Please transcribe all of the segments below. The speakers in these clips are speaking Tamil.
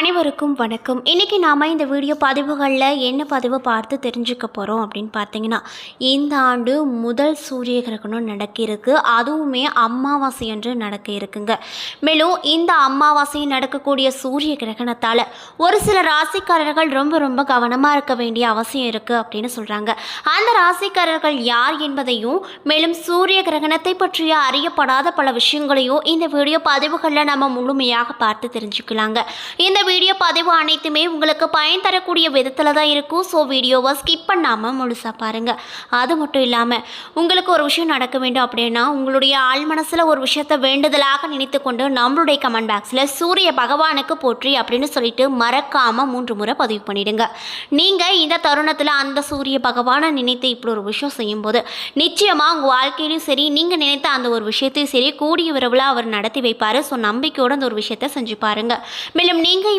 அனைவருக்கும் வணக்கம். இன்றைக்கி நாம் இந்த வீடியோ பதிவுகளில் என்ன பதிவு பார்த்து தெரிஞ்சுக்க போகிறோம் அப்படின்னு பார்த்தீங்கன்னா இந்த ஆண்டு முதல் சூரிய கிரகணம் நடக்கிருக்கு அதுவுமே அமாவாசை என்று நடக்க இருக்குங்க மேலும் இந்த அமாவாசை நடக்கக்கூடிய சூரிய கிரகணத்தால் ஒரு சில ராசிக்காரர்கள் ரொம்ப ரொம்ப கவனமாக இருக்க வேண்டிய அவசியம் இருக்குது அப்படின்னு சொல்கிறாங்க அந்த ராசிக்காரர்கள் யார் என்பதையும் மேலும் சூரிய கிரகணத்தை பற்றிய அறியப்படாத பல விஷயங்களையும் இந்த வீடியோ பதிவுகளில் நம்ம முழுமையாக பார்த்து தெரிஞ்சுக்கலாங்க. இந்த வீடியோ பதிவு அனைத்துமே உங்களுக்கு பயன் தரக்கூடிய விதத்தில் தான் இருக்கும். ஸோ வீடியோவை ஸ்கிப் பண்ணாமல் முழுசாக பாருங்கள் அது மட்டும் இல்லாமல் உங்களுக்கு ஒரு விஷயம் நடக்க வேண்டும் அப்படின்னா உங்களுடைய ஆள் மனசில் ஒரு விஷயத்தை வேண்டுதலாக நினைத்து கொண்டு நம்மளுடைய கமெண்ட் பாக்ஸில் சூரிய பகவானுக்கு போற்றி அப்படின்னு சொல்லிட்டு மறக்காமல் மூன்று முறை பதிவு பண்ணிடுங்க. நீங்கள் இந்த தருணத்தில் அந்த சூரிய பகவானை நினைத்து இப்படி ஒரு விஷயம் செய்யும்போது நிச்சயமாக உங்கள் வாழ்க்கையிலும் சரி நீங்கள் நினைத்த அந்த ஒரு விஷயத்தையும் சரி கூடிய விரைவில் அவர் நடத்தி வைப்பார். ஸோ நம்பிக்கையோடு அந்த ஒரு விஷயத்தை செஞ்சு பாருங்கள் மேலும் நீங்கள்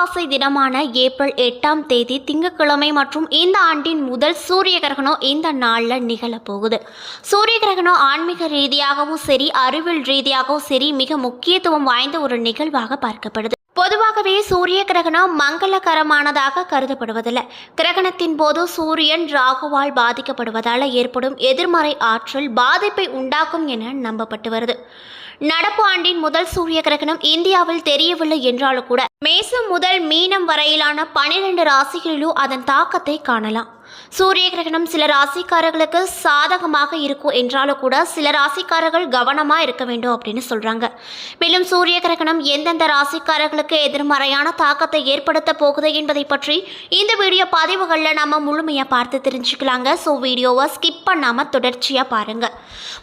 அமாவாசை தினமான ஏப்ரல் எட்டாம் தேதி திங்கட்கிழமை மற்றும் இந்த ஆண்டின் முதல் சூரிய கிரகணம் இந்த நாளில் நிகழப்போகுது சூரிய கிரகணம் ஆன்மீக ரீதியாகவும் சரி அறிவியல் ரீதியாகவும் சரி மிக முக்கியத்துவம் வாய்ந்த ஒரு நிகழ்வாக பார்க்கப்படுது. பொதுவாகவே சூரிய கிரகணம் மங்களகரமானதாக கருதப்படுவதில்லை. கிரகணத்தின் போது சூரியன் ராகுவால் பாதிக்கப்படுவதால் ஏற்படும் எதிர்மறை ஆற்றல் பாதிப்பை உண்டாக்கும் என நம்பப்பட்டு வருது. நடப்பு ஆண்டின் முதல் சூரிய கிரகணம் இந்தியாவில் தெரியவில்லை என்றாலும் கூட மேசம் முதல் மீனம் வரையிலான பனிரெண்டு ராசிகளிலும் அதன் தாக்கத்தை காணலாம். சூரிய கிரகணம் சில ராசிக்காரர்களுக்கு சாதகமாக இருக்கும் என்றாலும் கூட சில ராசிக்காரர்கள் கவனமாக இருக்க வேண்டும் அப்படின்னு சொல்கிறாங்க மேலும் சூரிய கிரகணம் எந்தெந்த ராசிக்காரர்களுக்கு எதிர்மறையான தாக்கத்தை ஏற்படுத்த போகுது என்பதை பற்றி இந்த வீடியோ பதிவுகளில் நம்ம முழுமையாக பார்த்து தெரிஞ்சுக்கலாங்க. ஸோ வீடியோவை ஸ்கிப் பண்ணாமல் தொடர்ச்சியாக பாருங்கள்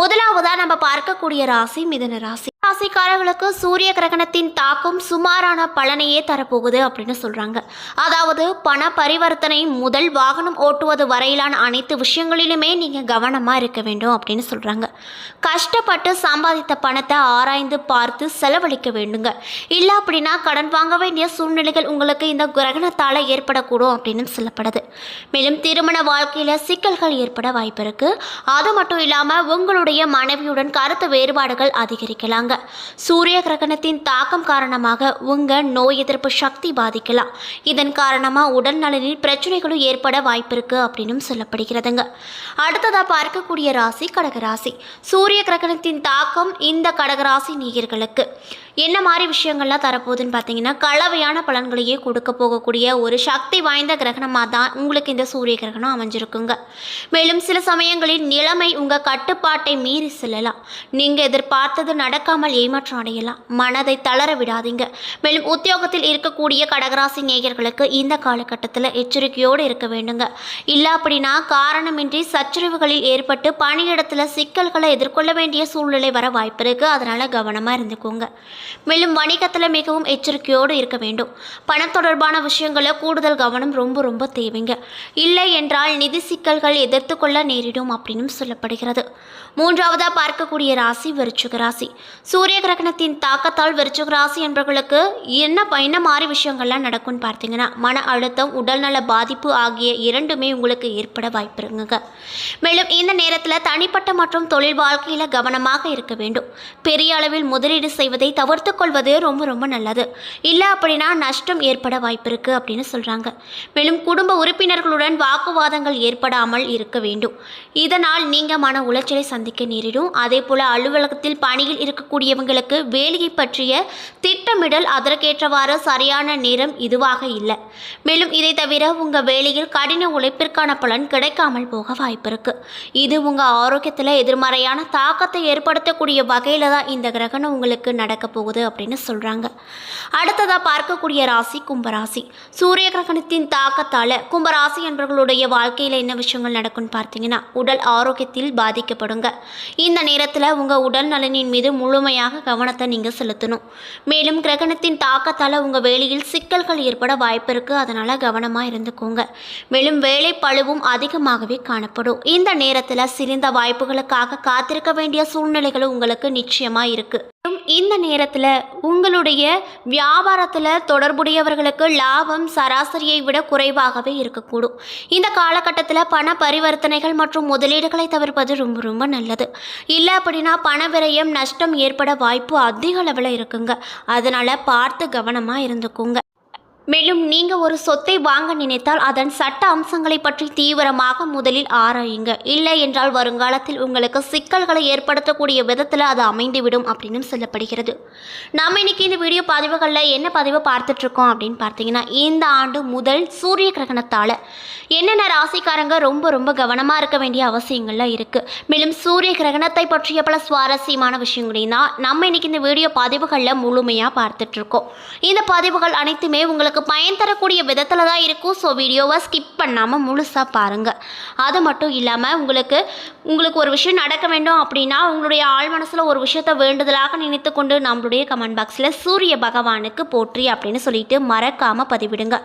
முதலாவதாக நம்ம பார்க்கக்கூடிய ராசி மிதன ராசி. ராசிக்காரர்களுக்கு சூரிய கிரகணத்தின் தாக்கம் சுமாரான பலனையே தரப்போகுது அப்படின்னு சொல்கிறாங்க அதாவது பண பரிவர்த்தனை முதல் வாகனம் ஓட்டுவது வரையிலான அனைத்து விஷயங்களிலுமே நீங்கள் கவனமாக இருக்க வேண்டும் அப்படின்னு சொல்கிறாங்க கஷ்டப்பட்டு சம்பாதித்த பணத்தை ஆராய்ந்து பார்த்து செலவழிக்க வேண்டுங்க. இல்லை அப்படின்னா கடன் வாங்க வேண்டிய சூழ்நிலைகள் உங்களுக்கு இந்த கிரகணத்தால் ஏற்படக்கூடும் அப்படின்னு சொல்லப்படுது. மேலும் திருமண வாழ்க்கையில் சிக்கல்கள் ஏற்பட வாய்ப்பு இருக்குது அது மட்டும் இல்லாமல் உங்களுடைய மனைவியுடன் கருத்து வேறுபாடுகள் அதிகரிக்கலாங்க. சூரிய கிரகணத்தின் தாக்கம் காரணமாக உங்கள் நோய் எதிர்ப்பு சக்தி பாதிக்கலாம். இதன் காரணமாக உடல் நலனில் பிரச்சனைகளும் ஏற்பட வாய்ப்பிருக்கு அப்படின்னும் அப்படின்னு சொல்லப்படுகிறதுங்க. அடுத்ததாக பார்க்கக்கூடிய ராசி கடகராசி. சூரிய கிரகணத்தின் தாக்கம் இந்த கடகராசி நேயர்களுக்கு. என்ன மாதிரி விஷயங்கள்லாம் தரப்போகுதுன்னு பார்த்தீங்கன்னா கலவையான பலன்களையே கொடுக்க போகக்கூடிய ஒரு சக்தி வாய்ந்த கிரகணமாக தான் உங்களுக்கு இந்த சூரிய கிரகணம் அமைஞ்சிருக்குங்க. மேலும் சில சமயங்களில் நிலைமை உங்கள் கட்டுப்பாட்டை மீறி செல்லலாம். நீங்கள் எதிர்பார்த்தது நடக்காமல் ஏமாற்றம் அடையலாம். மனதை தளர விடாதீங்க. மேலும் உத்தியோகத்தில் இருக்கக்கூடிய கடகராசி நேயர்களுக்கு இந்த காலகட்டத்தில் எச்சரிக்கையோடு இருக்க வேண்டுங்க. இல்லை அப்படின்னா காரணமின்றி சச்சரவுகளில் ஏற்பட்டு பணியிடத்தில் சிக்கல்களை எதிர்கொள்ள வேண்டிய சூழ்நிலை வர வாய்ப்பு இருக்குது அதனால் கவனமாக இருந்துக்கோங்க. மேலும் வணிகத்தில் மிகவும் எச்சரிக்கையோடு இருக்க வேண்டும். பணம் தொடர்பான விஷயங்களில் கூடுதல் கவனம் ரொம்ப ரொம்ப தேவைங்க. இல்லை என்றால் நிதி சிக்கல்கள் எதிர்த்து கொள்ள நேரிடும் அப்படின்னு சொல்லப்படுகிறது. மூன்றாவதாக பார்க்கக்கூடிய ராசி விருச்சிக ராசி. சூரிய கிரகணத்தின் தாக்கத்தால் விருச்சிக ராசி என்பவர்களுக்கு என்ன என்ன மாதிரி விஷயங்கள்லாம் நடக்கும்னு பார்த்தீங்கன்னா மன அழுத்தம் உடல்நல பாதிப்பு ஆகிய இரண்டுமே உங்களுக்கு ஏற்பட வாய்ப்பு இருக்குங்க மேலும் இந்த நேரத்தில் தனிப்பட்ட மற்றும் தொழில் வாழ்க்கையில் கவனமாக இருக்க வேண்டும். பெரிய அளவில் முதலீடு செய்வதை தவிர்த்து கொள்வது ரொம்ப ரொம்ப நல்லது. இல்லை அப்படின்னா நஷ்டம் ஏற்பட வாய்ப்பு இருக்குது அப்படின்னு சொல்கிறாங்க மேலும் குடும்ப உறுப்பினர்களுடன் வாக்குவாதங்கள் ஏற்படாமல் இருக்க வேண்டும். இதனால் நீங்கள் மன உளைச்சலை சந்திக்க நேரிடும். அதே போல் அலுவலகத்தில் பணியில் இருக்கக்கூடியவங்களுக்கு வேலையை பற்றிய திட்டமிடல் அதற்கேற்றவாறு சரியான நேரம் இதுவாக இல்லை. மேலும் இதை தவிர உங்கள் வேலையில் கடின உழைப்பிற்கான பலன் கிடைக்காமல் போக வாய்ப்பு இருக்குது இது உங்கள் ஆரோக்கியத்தில் எதிர்மறையான தாக்கத்தை ஏற்படுத்தக்கூடிய வகையில் தான் இந்த கிரகணம் உங்களுக்கு நடக்க போகுது. போகுது அப்படின்னு சொல்கிறாங்க அடுத்ததாக பார்க்கக்கூடிய ராசி கும்பராசி. சூரிய கிரகணத்தின் தாக்கத்தால் கும்பராசி என்பவர்களுடைய வாழ்க்கையில் என்ன விஷயங்கள் நடக்கும்னு பார்த்தீங்கன்னா உடல் ஆரோக்கியத்தில் பாதிக்கப்படுங்க. இந்த நேரத்தில் உங்கள் உடல் நலனின் மீது முழுமையாக கவனத்தை நீங்கள் செலுத்தணும். மேலும் கிரகணத்தின் தாக்கத்தால் உங்கள் வேலையில் சிக்கல்கள் ஏற்பட வாய்ப்பு இருக்குது அதனால் கவனமாக இருந்துக்கோங்க. மேலும் வேலை பழுவும் அதிகமாகவே காணப்படும். இந்த நேரத்தில் சிறந்த வாய்ப்புகளுக்காக காத்திருக்க வேண்டிய சூழ்நிலைகள் உங்களுக்கு நிச்சயமாக இருக்குது இந்த நேரத்தில் உங்களுடைய வியாபாரத்தில் தொடர்புடையவர்களுக்கு லாபம் சராசரியை விட குறைவாகவே இருக்கக்கூடும். இந்த காலகட்டத்தில் பண பரிவர்த்தனைகள் மற்றும் முதலீடுகளை தவிர்ப்பது ரொம்ப ரொம்ப நல்லது. இல்லை அப்படின்னா பண விரயம் நஷ்டம் ஏற்பட வாய்ப்பு அதிக அளவில் இருக்குங்க. அதனால் பார்த்து கவனமாக இருந்துக்கோங்க. மேலும் நீங்கள் ஒரு சொத்தை வாங்க நினைத்தால் அதன் சட்ட அம்சங்களை பற்றி தீவிரமாக முதலில் ஆராயுங்க. இல்லை என்றால் வருங்காலத்தில் உங்களுக்கு சிக்கல்களை ஏற்படுத்தக்கூடிய விதத்தில் அது அமைந்துவிடும் அப்படின்னு சொல்லப்படுகிறது. நம்ம இன்னைக்கு இந்த வீடியோ பதிவுகளில் என்ன பதிவு பார்த்துட்டு இருக்கோம் அப்படின்னு பார்த்தீங்கன்னா இந்த ஆண்டு முதல் சூரிய கிரகணத்தால் என்னென்ன ராசிக்காரங்க ரொம்ப ரொம்ப கவனமாக இருக்க வேண்டிய அவசியங்கள்லாம் இருக்குது மேலும் சூரிய கிரகணத்தை பற்றிய பல சுவாரஸ்யமான விஷயங்களையும் தான் நம்ம இன்னைக்கு இந்த வீடியோ பதிவுகளில் முழுமையாக பார்த்துட்டு இருக்கோம் இந்த பதிவுகள் அனைத்துமே உங்களுக்கு பயன் தரக்கூடிய விதத்தில் தான் இருக்கும். ஸோ வீடியோவை ஸ்கிப் பண்ணாமல் முழுசாக பாருங்கள் அது மட்டும் இல்லாமல் உங்களுக்கு உங்களுக்கு ஒரு விஷயம் நடக்க வேண்டும் அப்படின்னா உங்களுடைய ஆழ் மனசில் ஒரு விஷயத்தை வேண்டுதலாக நினைத்து கொண்டு நம்மளுடைய கமெண்ட் பாக்ஸில் சூரிய பகவானுக்கு போற்றி அப்படின்னு சொல்லிட்டு மறக்காமல் பதிவிடுங்க.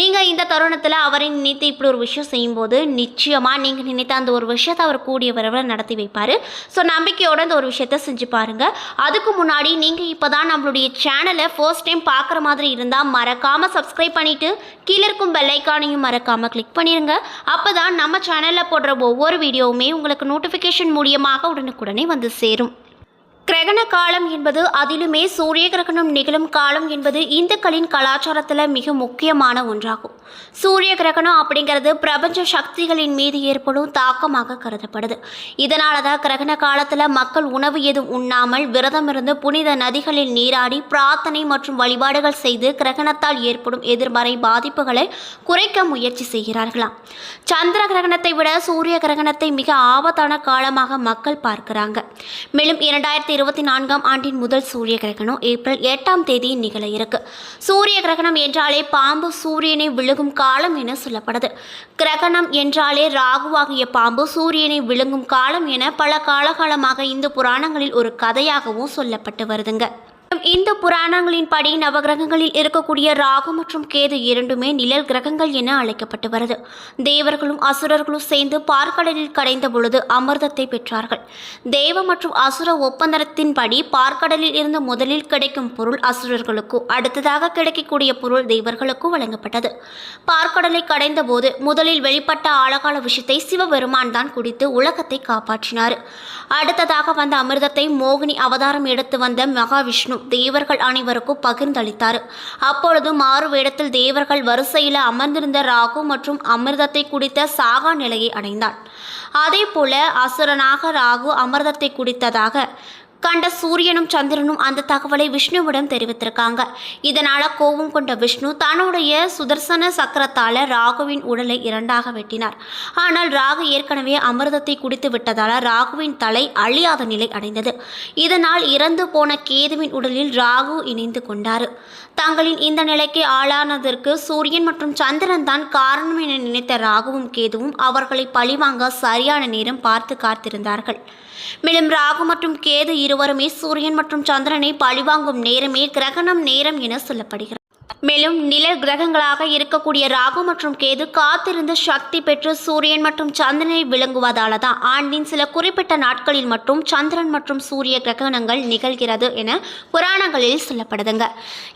நீங்கள் இந்த தருணத்தில் அவரை நினைத்து இப்படி ஒரு விஷயம் செய்யும்போது நிச்சயமாக நீங்கள் நினைத்த அந்த ஒரு விஷயத்தை அவர் கூடிய விரைவில் நடத்தி வைப்பார். ஸோ நம்பிக்கையோடு அந்த ஒரு விஷயத்தை செஞ்சு பாருங்கள் அதுக்கு முன்னாடி நீங்கள் இப்போ தான் நம்மளுடைய சேனலை ஃபர்ஸ்ட் டைம் பார்க்குற மாதிரி இருந்தால் மறக்காமல் சப்ஸ்கிரைப் பண்ணிவிட்டு கீழே இருக்கும் பெல் ஐக்கானையும் மறக்காமல் கிளிக் பண்ணிடுங்க அப்போ தான் நம்ம சேனலில் போடுற ஒவ்வொரு வீடியோவுமே உங்களுக்கு நோட்டிஃபிகேஷன் மூலியமாக உடனுக்குடனே வந்து சேரும். கிரகண காலம் என்பது அதிலுமே சூரிய கிரகணம் நிகழும் காலம் என்பது இந்துக்களின் கலாச்சாரத்தில் மிக முக்கியமான ஒன்றாகும். சூரிய கிரகணம் அப்படிங்கிறது பிரபஞ்ச சக்திகளின் மீது ஏற்படும் தாக்கமாக கருதப்படுது. இதனால தான் கிரகண காலத்தில் மக்கள் உணவு எதுவும் உண்ணாமல் விரதம் இருந்து புனித நதிகளில் நீராடி பிரார்த்தனை மற்றும் வழிபாடுகள் செய்து கிரகணத்தால் ஏற்படும் எதிர்மறை பாதிப்புகளை குறைக்க முயற்சி செய்கிறார்களாம். சந்திர கிரகணத்தை விட சூரிய கிரகணத்தை மிக ஆபத்தான காலமாக மக்கள் பார்க்கிறாங்க. மேலும் இரண்டாயிரத்தி இருபத்தி நான்காம் ஆண்டின் முதல் சூரிய கிரகணம் ஏப்ரல் எட்டாம் தேதி நிகழ இருக்கு. சூரிய கிரகணம் என்றாலே பாம்பு சூரியனை விழுகும் காலம் என சொல்லப்படுது. கிரகணம் என்றாலே ராகுவாகிய பாம்பு சூரியனை விழுங்கும் காலம் என பல காலகாலமாக இந்து புராணங்களில் ஒரு கதையாகவும் சொல்லப்பட்டு வருதுங்க. இந்து புராணங்களின் படி நவகிரகங்களில் இருக்கக்கூடிய ராகு மற்றும் கேது இரண்டுமே நிழல் கிரகங்கள் என அழைக்கப்பட்டு வருது. தேவர்களும் அசுரர்களும் சேர்ந்து பார்க்கடலில் கடைந்த பொழுது அமிர்தத்தை பெற்றார்கள். தேவ மற்றும் அசுர ஒப்பந்தத்தின்படி பார்க்கடலில் இருந்து முதலில் கிடைக்கும் பொருள் அசுரர்களுக்கும் அடுத்ததாக கிடைக்கக்கூடிய பொருள் தேவர்களுக்கும் வழங்கப்பட்டது. பார்க்கடலை கடைந்த போது முதலில் வெளிப்பட்ட ஆழகால விஷயத்தை சிவபெருமான் தான் குடித்து உலகத்தை காப்பாற்றினார். அடுத்ததாக வந்த அமிர்தத்தை மோகினி அவதாரம் எடுத்து வந்த மகாவிஷ்ணு தேவர்கள் அனைவருக்கும் பகிர்ந்தளித்தார். அப்பொழுது மாறு வேடத்தில் தேவர்கள் வரிசையில் அமர்ந்திருந்த ராகு மற்றும் அமிர்தத்தை குடித்த சாகா நிலையை அடைந்தான் அதே போல அசுரனாக ராகு அமிர்தத்தை குடித்ததாக கண்ட சூரியனும் சந்திரனும் அந்த தகவலை விஷ்ணுவிடம் தெரிவித்திருக்காங்க. இதனால கோபம் கொண்ட விஷ்ணு தன்னுடைய சுதர்சன சக்கரத்தால ராகுவின் உடலை இரண்டாக வெட்டினார். ஆனால் ராகு ஏற்கனவே அமிர்தத்தை குடித்து விட்டதால ராகுவின் தலை அழியாத நிலை அடைந்தது. இதனால் இறந்து போன கேதுவின் உடலில் ராகு இணைந்து கொண்டார். தங்களின் இந்த நிலைக்கு ஆளானதற்கு சூரியன் மற்றும் சந்திரன் தான் காரணம் என நினைத்த ராகுவும் கேதுவும் அவர்களை பழிவாங்க சரியான நேரம் பார்த்து காத்திருந்தார்கள். மேலும் ராகு மற்றும் கேது இருவருமே சூரியன் மற்றும் சந்திரனை பழிவாங்கும் நேரமே கிரகணம் நேரம் என சொல்லப்படுகிறது. மேலும் நிழல் கிரகங்களாக இருக்கக்கூடிய ராகு மற்றும் கேது காத்திருந்து சக்தி பெற்று சூரியன் மற்றும் சந்திரனை விளங்குவதால தான் ஆண்டின் சில குறிப்பிட்ட நாட்களில் மட்டும் சந்திரன் மற்றும் சூரிய கிரகணங்கள் நிகழ்கிறது என புராணங்களில் சொல்லப்படுதுங்க.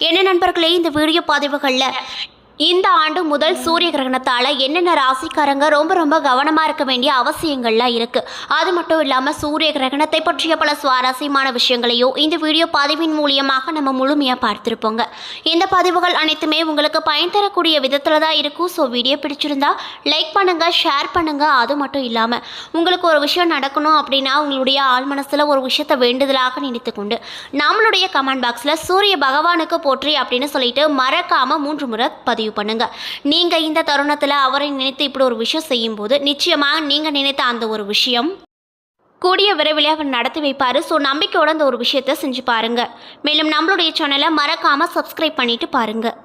என்ன நண்பர்களே இந்த வீடியோ பதிவுகளில் இந்த ஆண்டு முதல் சூரிய கிரகணத்தால் என்னென்ன ராசிக்காரங்க ரொம்ப ரொம்ப கவனமாக இருக்க வேண்டிய அவசியங்கள்லாம் இருக்குது அது மட்டும் இல்லாமல் சூரிய கிரகணத்தை பற்றிய பல சுவாரஸ்யமான விஷயங்களையும் இந்த வீடியோ பதிவின் மூலியமாக நம்ம முழுமையாக பார்த்துருப்போங்க. இந்த பதிவுகள் அனைத்துமே உங்களுக்கு பயன் தரக்கூடிய விதத்தில் தான் இருக்கும். ஸோ வீடியோ பிடிச்சிருந்தா லைக் பண்ணுங்கள் ஷேர் பண்ணுங்கள் அது மட்டும் இல்லாமல் உங்களுக்கு ஒரு விஷயம் நடக்கணும் அப்படின்னா உங்களுடைய ஆள் மனசில் ஒரு விஷயத்தை வேண்டுதலாக நினைத்துக்கொண்டு நம்மளுடைய கமெண்ட் பாக்ஸில் சூரிய பகவானுக்கு போற்றி அப்படின்னு சொல்லிட்டு மறக்காமல் மூன்று முறை பதிவு பண்ணுங்க. நீங்கள் இந்த தருணத்தில் அவரை நினைத்து இப்படி ஒரு விஷயம் செய்யும்போது நிச்சயமாக நீங்கள் நினைத்த அந்த ஒரு விஷயம் கூடிய விரைவில் அவர் நடத்தி வைப்பார். ஸோ நம்பிக்கையோட அந்த ஒரு விஷயத்தை செஞ்சு பாருங்கள் மேலும் நம்மளுடைய சேனலை மறக்காமல் சப்ஸ்கிரைப் பண்ணிட்டு பாருங்கள்